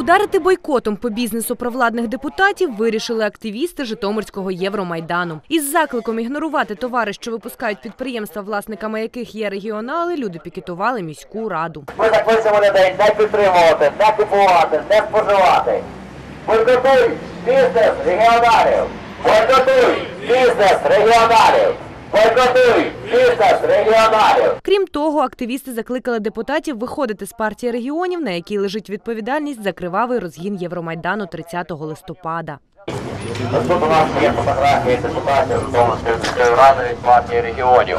Ударити бойкотом по бізнесу провладних депутатів вирішили активісти Житомирського Євромайдану. Із закликом ігнорувати товари, що випускають підприємства, власниками яких є регіонали, люди пікетували міську раду. Ми закличемо людей не підтримувати, не купувати, не споживати. Бойкотуй бізнес регіоналів! Бойкотуй бізнес регіоналів! Бізнес регіоналів! Крім того, активісти закликали депутатів виходити з партії регіонів, на якій лежить відповідальність за кривавий розгін Євромайдану 30 листопада. Тут у нас є фотографії депутатів Житомирської ради від партії регіонів.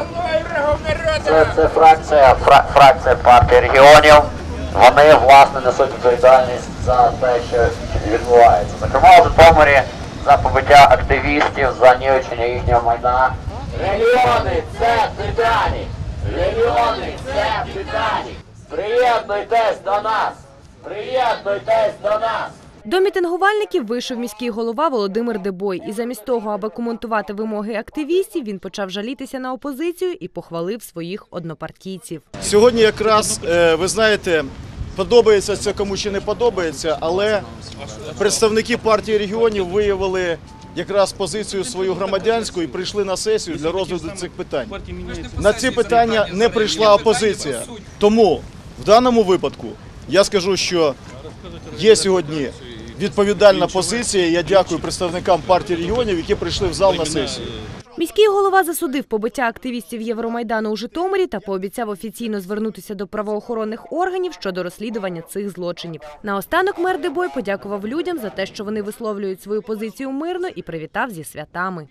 Це, це фракція, фра, фракція партії регіонів. Вони власне несуть відповідальність за те, що відбувається. Зокрема, у Житомирі за побиття активістів, за нівечення їхнього майна. Регіони це Титанік! Регіони це Титанік! Приєднуйтесь до нас! Приєднуйтесь до нас! До мітингувальників вийшов міський голова Володимир Дебой. І замість того, аби коментувати вимоги активістів, він почав жалітися на опозицію і похвалив своїх однопартійців. Сьогодні якраз е, ви знаєте, подобається це кому чи не подобається, але представники партії регіонів виявили якраз позицію свою громадянську і прийшли на сесію для розгляду цих питань. На ці питання не прийшла опозиція. Тому в даному випадку я скажу, що є сьогодні відповідальна позиція. Я дякую представникам партії регіонів, які прийшли в зал на сесію. Міський голова засудив побиття активістів Євромайдану у Житомирі та пообіцяв офіційно звернутися до правоохоронних органів щодо розслідування цих злочинів. Наостанок мер Дебой подякував людям за те, що вони висловлюють свою позицію мирно і привітав зі святами.